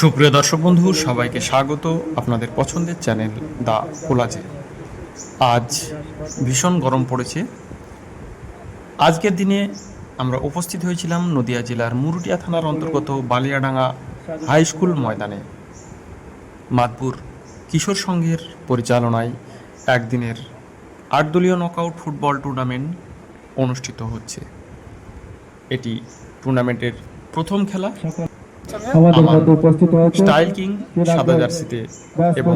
সুপ্রিয় দর্শক বন্ধু, সবাইকে স্বাগত। আপনাদের পছন্দের চ্যানেল দা কোলাজে। আজ ভীষণ গরম পড়েছে। আজকের দিনে আমরা উপস্থিত হয়েছিলাম নদিয়া জেলার মুরুটিয়া থানার অন্তর্গত বালিয়াডাঙ্গা হাই স্কুল ময়দানে। মাদপুর কিশোর সংঘের পরিচালনায় একদিনের আট দলীয় নকআউট ফুটবল টুর্নামেন্ট অনুষ্ঠিত হচ্ছে। এটি টুর্নামেন্টের প্রথম খেলা। আমাদের মধ্যে উপস্থিত হয়েছে স্টাইল কিং সাদা জার্সিতে এবং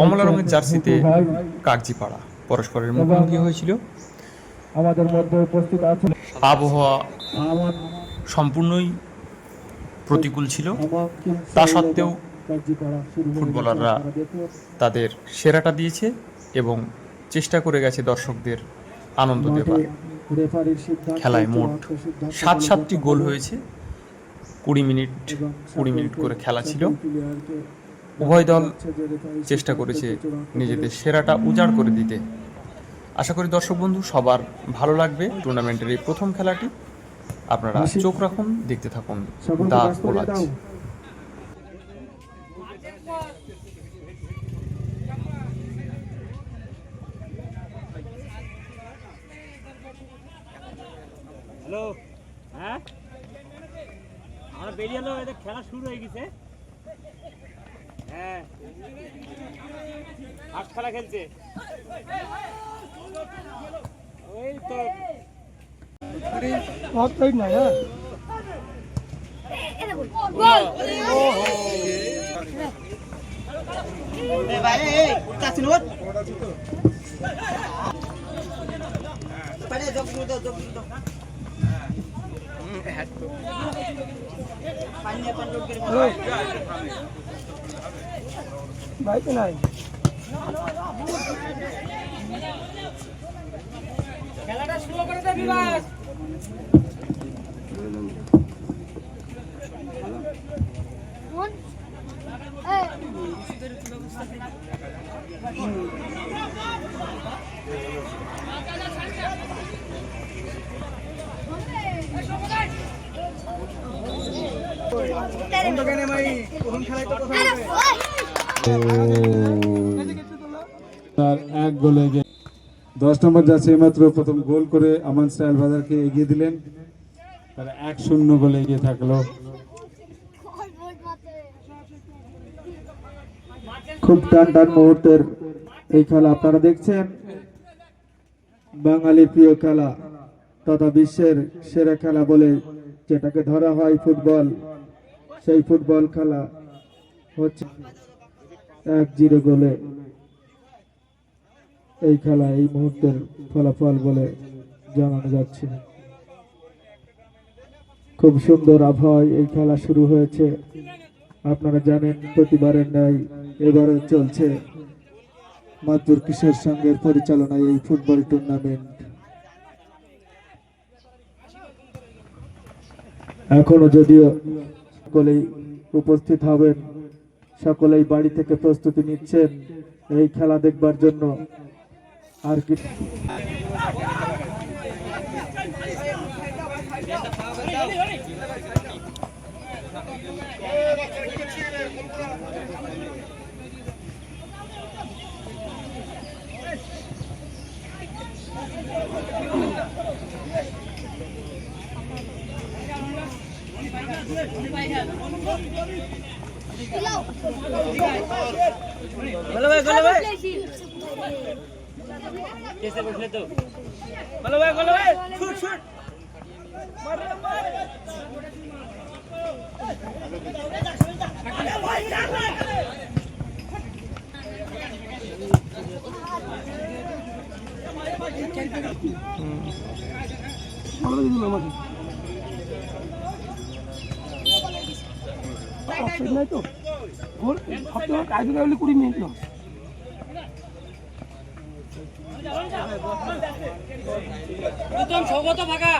কমলা রঙের জার্সিতে কাগজিপাড়া পরস্পরের মুখোমুখি হয়েছিল। আমাদের মধ্যে উপস্থিত আছে আবহাওয়া সম্পূর্ণই প্রতিকূল ছিল। তা সত্ত্বেও ফুটবলাররা তাদের সেরাটা দিয়েছে এবং চেষ্টা করে গেছে দর্শকদের আনন্দ দেবার। সিদ্ধান্ত খেলায় মোট সাত সাতটি গোল হয়েছে। কুড়ি মিনিট কুড়ি মিনিট করে খেলা ছিল। উভয় দল রেফারির চেষ্টা করেছে নিজেদের সেরাটা উজাড় করে দিতে। আশা করি দর্শক বন্ধু সবার ভালো লাগবে টুর্নামেন্টের এই প্রথম খেলাটি। আপনারা চোখ রাখুন দেখতে থাকুন। দা কোলাজ। হ্যালো হ্যাঁ? আমরা বেরিয়ে এলো এদের খেলা শুরু হয়ে গেছে হ্যাঁ ফার্স্ট খেলা খেলছে ওই তো খেলাটা শুরু করে দে. Hey. দশ নম্বর যাচ্ছে এইমাত্র প্রথম গোল করে আমান স্টাইল বাজারকে এগিয়ে দিলেন। তারা এক শূন্য গোলে এগিয়ে থাকল। খুব টান টান মুহূর্তের এই খেলা আপনারা দেখছেন। বাঙালি প্রিয় খেলা, তথা বিশ্বের সেরা খেলা বলে যেটাকে ধরা হয় ফুটবল। সেই ফুটবল খেলা হচ্ছে এক জিরো গোলে। এই খেলা এই মুহূর্তের ফলাফল বলে জানানো যাচ্ছে। খুব সুন্দর আবহাওয়ায় এই খেলা শুরু হয়েছে। আপনারা জানেন প্রতিবারের ন্যায় এবারে চলছে। মাতুর কিশোর সংঘের পরিচালনায় এই ফুটবল টুর্নামেন্ট? এখনও যদিও সকলেই উপস্থিত হবেন। সকলেই বাড়ি থেকে প্রস্তুতি নিচ্ছেন। এই খেলা দেখবার জন্য আর কি বলো ভাই বলো ভাই কেসে বসলে তো। বলো ভাই বলো ভাই শুট শুট নাই তো? কুড়ি মিনিট প্রথম সৌগত ফাঁকা।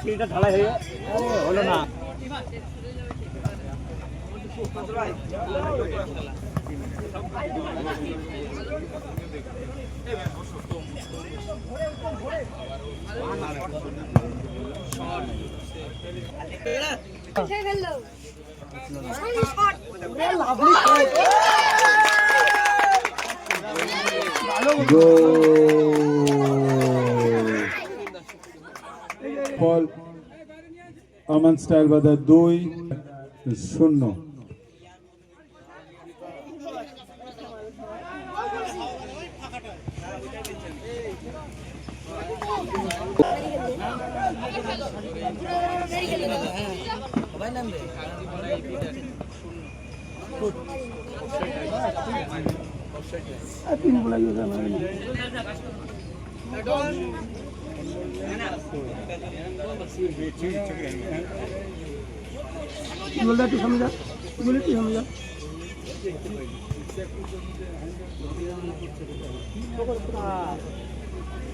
সিঁড়িটা ঢালাই হয়ে হলো না। ফল আমান স্টাইল বাজার দুই শূন্য তিন বলা কি বলতে একটু সামনে যা বলি তুই সামনে যা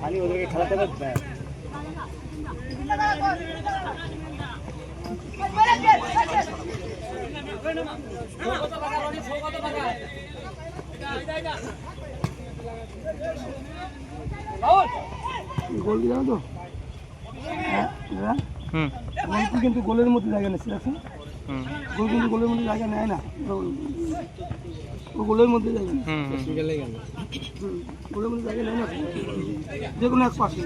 খালি ওদেরকে খেলাতে পারবে গোল দিয়ে তো। হুম। গোলটি কিন্তু গোলের মধ্যে জায়গা নেই সিরাজে গোল কিন্তু গোলের মধ্যে জায়গা নেয় না। গোলের মধ্যে জায়গা হুম হুম। হুম, গোলের মধ্যে জায়গা নেয় না। যে কোনো এক পাশে।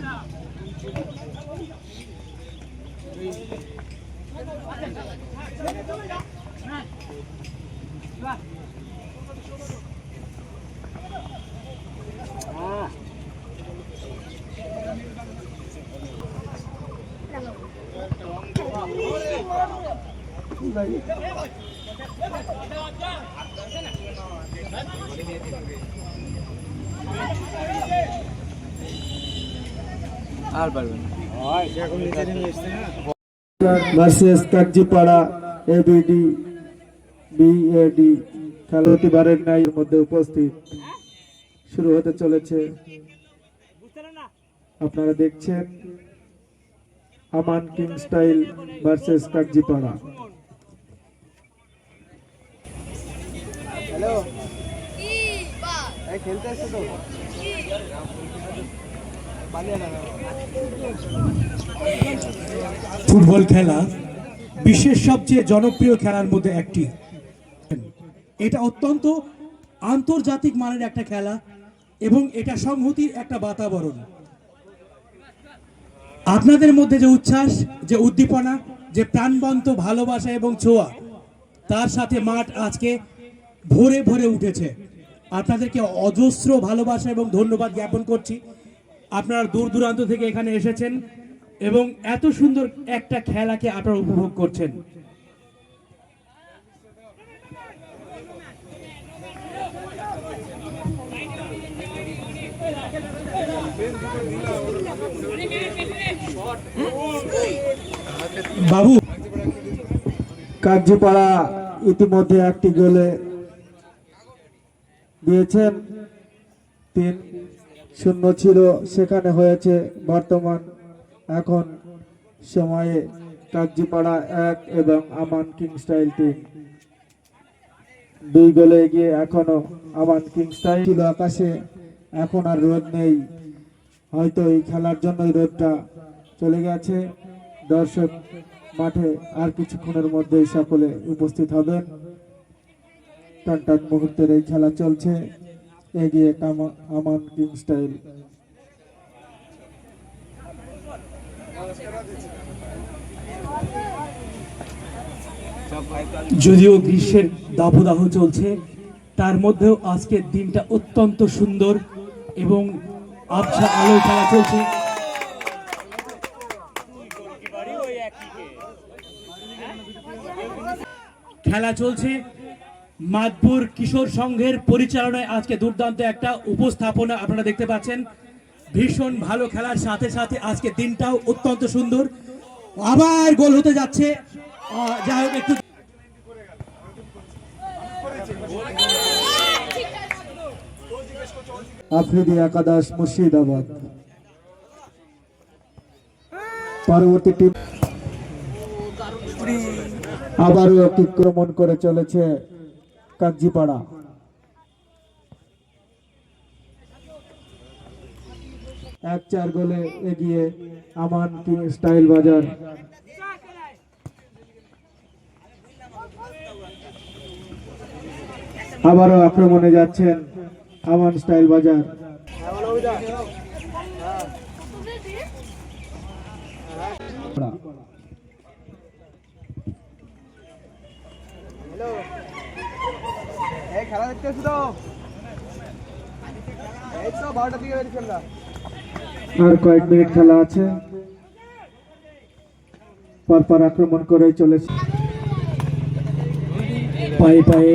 ভার্সেস কাঞ্জিপাড়া এবিডি বিএডি খেলা ন্যায়ের মধ্যে উপস্থিত। শুরু হতে চলেছে। আপনারা দেখছেন Aman King Style versus Kanjipara খেলতে আসছে তো? ফুটবল খেলা বিশ্বের সবচেয়ে জনপ্রিয় খেলার মধ্যে একটি। এটা অত্যন্ত আন্তর্জাতিক মানের একটা খেলা এবং এটা সংহতির একটা বাতাবরণ। আপনাদের মধ্যে যে উচ্ছ্বাস যে উদ্দীপনা যে প্রাণবন্ত ভালোবাসা এবং ছোঁয়া তার সাথে মাঠ আজকে ভরে ভরে উঠেছে। আপনাদেরকে অজস্র ভালোবাসা এবং ধন্যবাদ জ্ঞাপন করছি। আপনারা দূর দূরান্ত থেকে এখানে এসেছেন এবং এত সুন্দর একটা খেলাকে আপনারা উপভোগ করছেন। বাবু কাঞ্জিপাড়া ইতিমধ্যে একটি গোলে দিয়েছেন। তিন শূন্য ছিল, সেখানে হয়েছে বর্তমান। এখন সময়ে কাঞ্জিপাড়া এক এবং আমান কিং স্টাইল তিন। দুই গোলে এগিয়ে এখনও আমান কিং স্টাইল ছিল আকাশে। এখন আর রোদ নেই। হয়তো এই খেলার জন্যই রোদটা চলে গেছে। দর্শক মাঠে আর কিছুক্ষণের মধ্যেই সকলে উপস্থিত হবেন। টান টান মুহূর্তের এই খেলা চলছে। এগিয়ে আমান কিং স্টাইল। যদিও গ্রীষ্মের দাবদাহ চলছে, তার মধ্যেও আজকের দিনটা অত্যন্ত সুন্দর এবং আবছা আলো খেলা চলছে। খেলা চলছে। মাদপুর কিশোর সংঘের পরিচালনায় আজকে দুর্দান্ত একটা উপস্থাপনা আপনারা দেখতে পাচ্ছেন। ভীষণ ভালো খেলার সাথে সাথে আজকে দিনটাও অত্যন্ত সুন্দর। আবার গোল হতে যাচ্ছে। যাই হোক, একটু আফ্রিদি একাদশ মুর্শিদাবাদ। পরবর্তী টিম আবারও অতিক্রমণ করে চলেছে। কাঞ্জিপাড়া। এক চার গোলে এগিয়ে আমান স্টাইল বাজার। আবারও আক্রমণে যাচ্ছেন আমান স্টাইল বাজার এই খেলা দেখতে তো? এই তো বারোটার দিকে বেরিয়ে আর কয়েক মিনিট খেলা আছে। পরপর আক্রমণ করে চলেছে। পায়ে পায়ে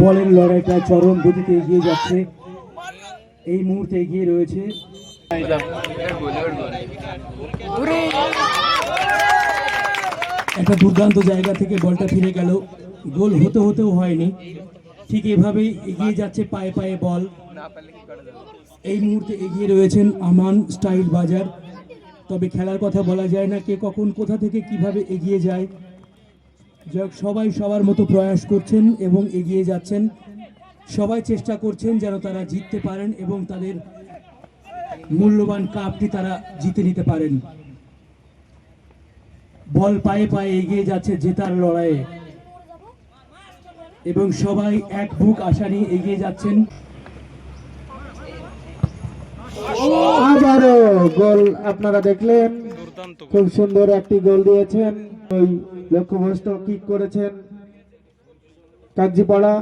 বলের লড়াইটা চরম গতিতে এগিয়ে যাচ্ছে। এই মুহূর্তে এগিয়ে রয়েছে। একটা দুর্দান্ত জায়গা থেকে বলটা ফিরে গেল। গোল হতে হতেও হয়নি। ঠিক এভাবেই এগিয়ে যাচ্ছে পায়ে পায়ে বল। এই মুহূর্তে এগিয়ে রয়েছেন আমান স্টাইল বাজার। তবে খেলার কথা বলা যায় না কে কখন কোথা থেকে কীভাবে এগিয়ে যায়। যাই সবাই সবার মতো প্রয়াস করছেন এবং এগিয়ে যাচ্ছেন। সবাই চেষ্টা করছেন যেন তারা জিততে পারেন এবং তাদের মূল্যবান কাপটি তারা জিতে নিতে পারেন। বল পায়ে পায়ে এগিয়ে যাচ্ছে জেতার লড়াইয়ে। এবং সবাই এক বুক আশা নিয়ে এগিয়ে যাচ্ছেন। আবারও গোল আপনারা দেখলেন। খুব সুন্দর একটি গোল দিয়েছেন। ওই লক্ষ্যভ্রষ্ট কিক করেছেন। কাঞ্জিপাড়া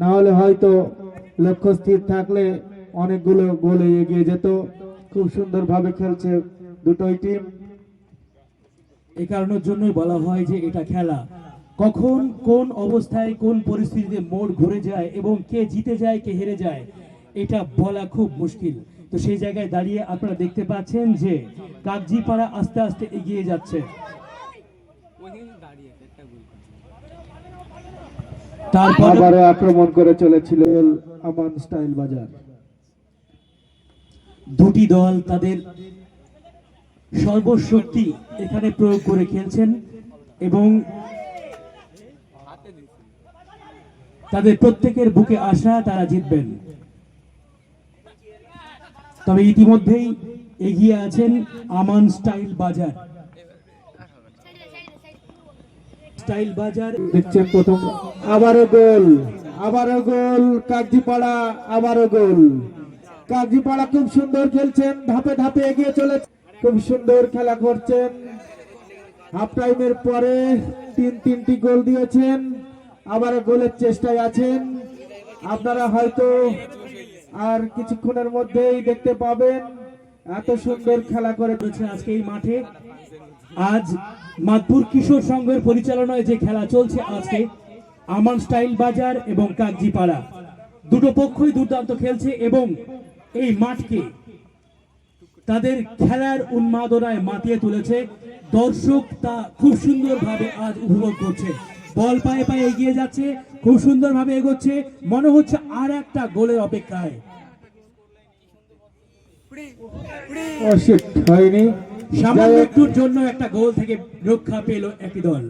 না হলে হয়তো লক্ষ্য স্থির থাকলে অনেকগুলো গোলে এগিয়ে যেত। খুব সুন্দরভাবে খেলছে দুটোই টিম এই কারণের জন্যই বলা হয় যে এটা খেলা। কখন কোন অবস্থায় কোন পরিস্থিতিতে মোড় ঘুরে যায় এবং কে জিতে যায় কে হেরে যায় এটা বলা খুব মুশকিল। তো সেই জায়গায় দাঁড়িয়ে আপনারা দেখতে পাচ্ছেন যে কাকজিপাড়া আস্তে আস্তে এগিয়ে যাচ্ছে। তারপর আক্রমণ করে চলেছিল আমান স্টাইল বাজার। দুটি দল তাদের সর্বশক্তি এখানে প্রয়োগ করে খেলছেন এবং তাদের প্রত্যেকের বুকে আশা তারা জিতবেন। তবে ইতিমধ্যেই এগিয়ে আছেন আমান স্টাইল বাজার। স্টাইল বাজার দেখছেন প্রথম। আবারও গোল আবারও গোল, কাকজিপাড়া, আবারও গোল। কাকজিপাড়া খুব সুন্দর খেলছেন, ধাপে ধাপে এগিয়ে চলে খুব সুন্দর খেলা করছেন। হাফ টাইমের পরে তিন তিনটি গোল দিয়েছেন। আবারও গোলের চেষ্টায় আছেন। আপনারা হয়তো আর কিছুক্ষণের মধ্যেই দেখতে পাবেন এত সুন্দর খেলা করে রয়েছে আজকে এই মাঠে। আজ মাদপুর কিশোর সংঘের পরিচালনায় যে খেলা চলছে আজকে, আমান স্টাইল বাজার এবং কাকজিপাড়া দুটো পক্ষই দুর্দান্ত খেলছে এবং এই মাঠকে তাদের খেলার উন্মাদনায় মাতিয়ে তুলেছে। দর্শক তা খুব সুন্দরভাবে আজ উপভোগ করছে। বল পায়ে পায়ে এগিয়ে যাচ্ছে খুব সুন্দরভাবে এগোচ্ছে। মনে হচ্ছে আর একটা গোলের অপেক্ষায়। সামান্য একটুর জন্য একটা গোল থেকে রক্ষা পেল একই দল।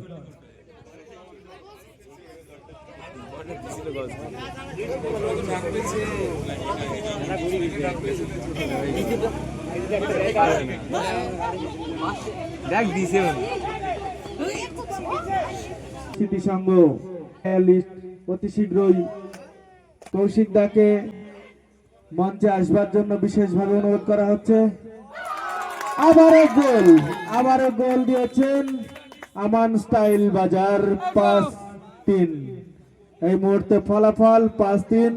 স্মৃতিসংঘ লিস্ট অতি শীঘ্রই কৌশিক দাকে মঞ্চে আসবার জন্য বিশেষভাবে অনুরোধ করা হচ্ছে। আবারও গোল আবারও গোল দিয়েছেন আমান স্টাইল বাজার পাঁচ তিন। এই মুহূর্তে ফলাফল পাঁচ তিন।